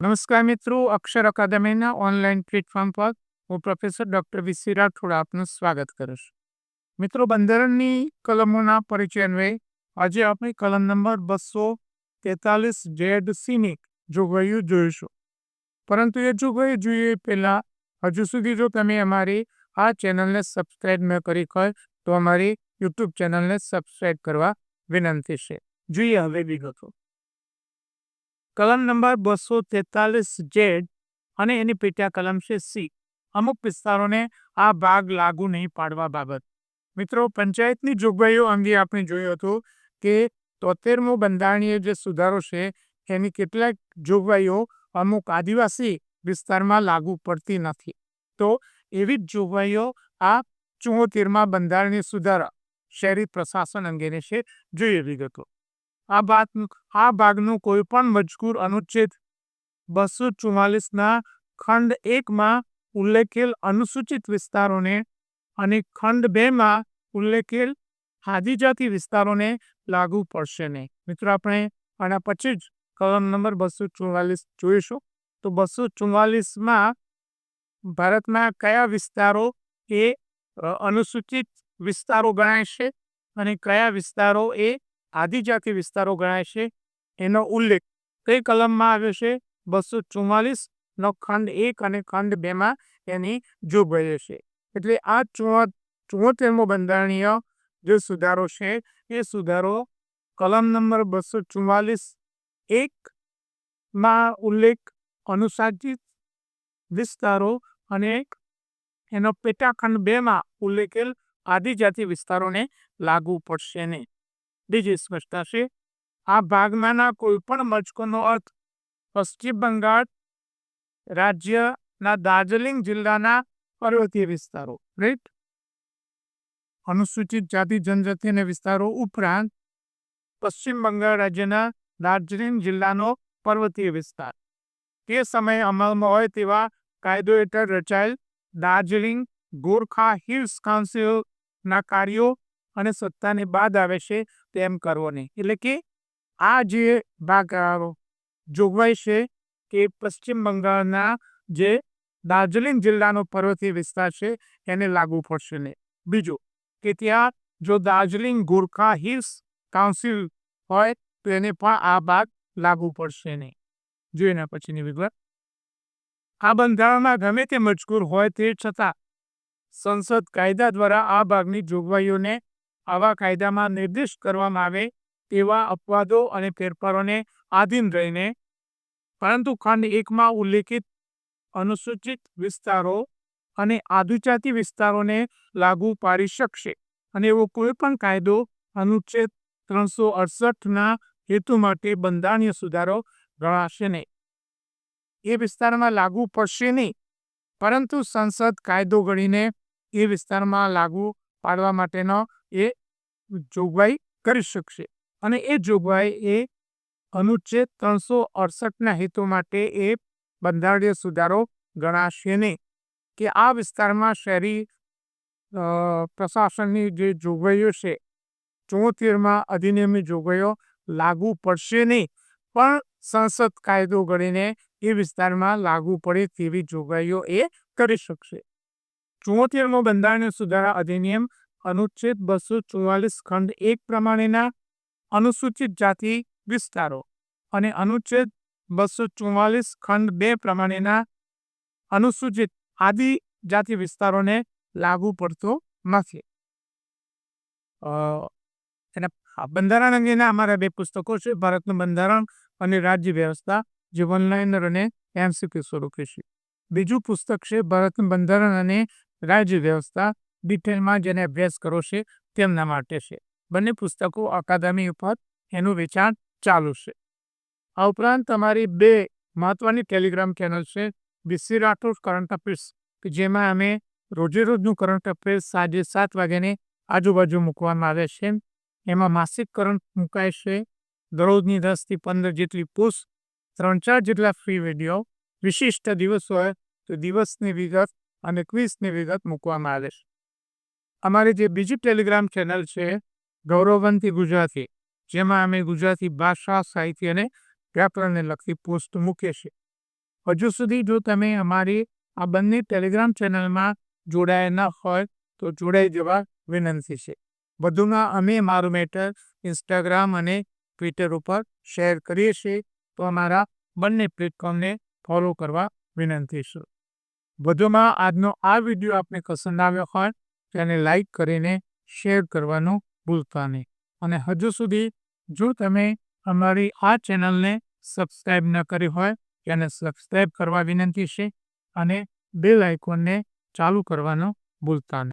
નમસ્કાર મિત્રો અક્ષર અકાદમીના online platform પર હું પ્રોફેસર ડૉક્ટર વીસી રાઠોડ આપનું સ્વાગત કરું છું મિત્રો બંધારણની કલમોના પરિચય અન્વયે આજે આપણે કલમ નંબર બસો તેતાલીસ જેડ સીની જોગવાઈઓ જોઈશું પરંતુ એ જોગવાઈ જોઈએ પહેલાં હજુ સુધી જો તમે અમારી આ ચેનલને સબસ્ક્રાઈબ ન કરી હોય તો અમારી યુટ્યુબ ચેનલને સબસ્ક્રાઈબ કરવા વિનંતી છે જોઈએ હવે વિગતો કલમ નંબર બસો તેતાલીસ જેડ અને એની પેટા કલમ છે સી. અમુક વિસ્તારોને આ ભાગ લાગુ નહીં પાડવા બાબત. મિત્રો, પંચાયતની જોગવાઈઓ અંગે આપણે જોયું હતું કે તોતેરમો બંધારણીય જે સુધારો છે, એની કેટલાક જોગવાઈઓ અમુક આદિવાસી વિસ્તારમાં લાગુ પડતી નથી. તો એવી જ જોગવાઈઓ આ ચુંવોતેરમાં બંધારણીય સુધારા શહેરી પ્રશાસન અંગેની છે જોઈએ વિગતો આ ભાગ આ ભાગનું કોઈ પણ મજકૂર અનુચ્છેદ બસો ચુમ્માલીસના ખંડ એકમાં ઉલ્લેખેલ અનુસૂચિત વિસ્તારોને અને ખંડ બેમાં ઉલ્લેખેલ આદિજાતિ વિસ્તારોને લાગુ પડશે નહીં. મિત્રો, આપણે આના પછી જ કલમ નંબર બસો ચુમ્માલીસ જોઈશું. તો બસો ચુમ્માલીસમાં ભારતના કયા વિસ્તારો એ અનુસૂચિત વિસ્તારો ગણાય છે અને કયા વિસ્તારો એ આદિજાતિ વિસ્તારો ગણાય છે. એનો ઉલ્લેખ કઈ કલમમાં આવ્યો છે? બસો ચુમ્માલીસ ખંડ એક અને ખંડ બેમાં એની જોગવાઈઓ છે. એટલે આ ચુમ્મોતેરમો બંધારણીય જે સુધારો છે, એ સુધારો કલમ નંબર બસો ચુમ્માલીસ એકમાં ઉલ્લેખ અનુસાચિત વિસ્તારો અને એનો પેટાખંડ બેમાં ઉલ્લેખેલ આદિજાતિ વિસ્તારોને લાગુ પડશે નહીં. બીજી સ્પષ્ટતા આ ભાગમાંના કોઈ પણ મચકોનો અર્થ પશ્ચિમ બંગાળ રાજ્યના દાર્જિલિંગ જિલ્લાના પર્વતીય વિસ્તારો રાઈટ અનુસૂચિત જાતિ, જનજાતિ અને વિસ્તારો ઉપરાંત પશ્ચિમ બંગાળ રાજ્યના દાર્જિલિંગ જિલ્લાનો પર્વતીય વિસ્તાર. તે સમયે અમલમાં હોય તેવા કાયદો હેઠળ રચાયેલ દાર્જિલિંગ ગોરખા હિલ્સ કાઉન્સિલના કાર્યો અને સત્તાને બાદ આવે છે તેમ કરવો નહીં. એટલે કે આ જે ભાગ જોગવાઈ છે કે પશ્ચિમ બંગાળના જે દાર્જિલિંગ જિલ્લાનો પર્વતીય વિસ્તાર છે એને લાગુ પડશે નહીં. બીજું કે ત્યાં જો દાર્જિલિંગ ગોરખા હિલ્સ કાઉન્સિલ હોય તો એને પણ આ ભાગ લાગુ પડશે નહીં. જોઈને પછીની વિગત. આ બંધારણમાં ગમે તે મજકૂર હોય તે છતાં સંસદ કાયદા દ્વારા આ ભાગની જોગવાઈઓને આવા કાયદામાં નિર્દિષ્ટ કરવામાં આવે તેવા અપવાદો અને ફેરફારોને આધીન રહીને. પરંતુ ખંડ એકમાં ઉલ્લેખિત અનુસૂચિત વિસ્તારો અને આદિજાતિ વિસ્તારોને લાગુ પાડી શકશે અને એવો કોઈ પણ કાયદો અનુચ્છેદ ત્રણસો અડસઠના હેતુ માટે બંધારણીય સુધારો ગણાશે નહીં. એ વિસ્તારમાં લાગુ પડશે નહીં, પરંતુ સંસદ કાયદો ગણીને એ વિસ્તારમાં લાગુ પાડવા માટેનો એ જોગવાઈ કરી શકશે અને એ જોગવાઈ એ અનુચ્છેદ ત્રણસો અડસઠના હેતુ માટે એ બંધારણીય સુધારો ગણાશે નહીં. કે આ વિસ્તારમાં શહેરી પ્રશાસનની જે જોગવાઈઓ છે ચોતેરમાં અધિનિયમની જોગવાઈઓ લાગુ પડશે નહીં. પણ સંસદ કાયદો ગણીને એ વિસ્તારમાં લાગુ પડે તેવી જોગવાઈઓ એ કરી શકશે. ચોતેરમો બંધારણીય સુધારા અધિનિયમ અનુચ્છેદ બસો ચુમ્માલીસ ખંડ એક પ્રમાણેના અનુસૂચિત જાતિ વિસ્તારો અને અનુચ્છેદ બસો ચુમ્માલીસ ખંડ બે પ્રમાણેના અનુસૂચિત આદિ જાતિ વિસ્તારોને લાગુ પડતો નથી બંધારણ અંગેના અમારા બે પુસ્તકો છે ભારતનું બંધારણ અને રાજ્ય વ્યવસ્થા જે ઓનલાઈન અને એમસીક્યુ સ્વરૂપે છે બીજું પુસ્તક છે ભારતનું બંધારણ અને રાજ્ય વ્યવસ્થા ડિટેલમાં જેને અભ્યાસ કરો છે તેમના માટે છે. બંને પુસ્તકો અકાદમી ઉપર એનું વેચાણ ચાલુ છે. આ ઉપરાંત તમારી બે મહત્વની ટેલિગ્રામ ચેનલ છે બીસી રાઠોડ કરંટ અફેર્સ, કે જેમાં અમે રોજે રોજનું કરંટ અફેર્સ સાંજે સાત વાગ્યાની આજુબાજુ મૂકવામાં આવે છે. એમાં માસિક કરંટ મુકાય છે, દરરોજની દસથી પંદર જેટલી પોસ્ટ, ત્રણ ચાર જેટલા ફ્રી વીડિયો, વિશિષ્ટ દિવસ હોય તો દિવસની વિગત અને ક્વિઝની વિગત મૂકવામાં આવે છે. અમારી જે બીજી ટેલિગ્રામ ચેનલ છે, ગૌરવવંતી ગુજરાતી, જેમાં અમે ગુજરાતી ભાષા, સાહિત્ય અને વ્યાકરણને લગતી પોસ્ટ મૂકીએ છીએ. હજુ સુધી જો તમે અમારી આ બંને ટેલિગ્રામ ચેનલમાં જોડાયા ન હોય, તો જોડાઈ જવા વિનંતી છે. વધુમાં અમે મારું મેટર ઇન્સ્ટાગ્રામ અને ટ્વિટર ઉપર શેર કરીએ છીએ, તો અમારા બંને પ્લેટફોર્મને ફોલો કરવા વિનંતી છે. વધુમાં આજનો આ વીડિયો આપને પસંદ આવ્યો હોય તેને લાઈક કરીને શેર કરવાનું ભૂલતા નહીં. અને હજુ સુધી જો તમે અમારી આ ચેનલને સબસ્ક્રાઈબ ન કરી હોય, તેને સબસ્ક્રાઈબ કરવા વિનંતી છે અને બેલ આઇકોનને ચાલુ કરવાનું ભૂલતા નહીં.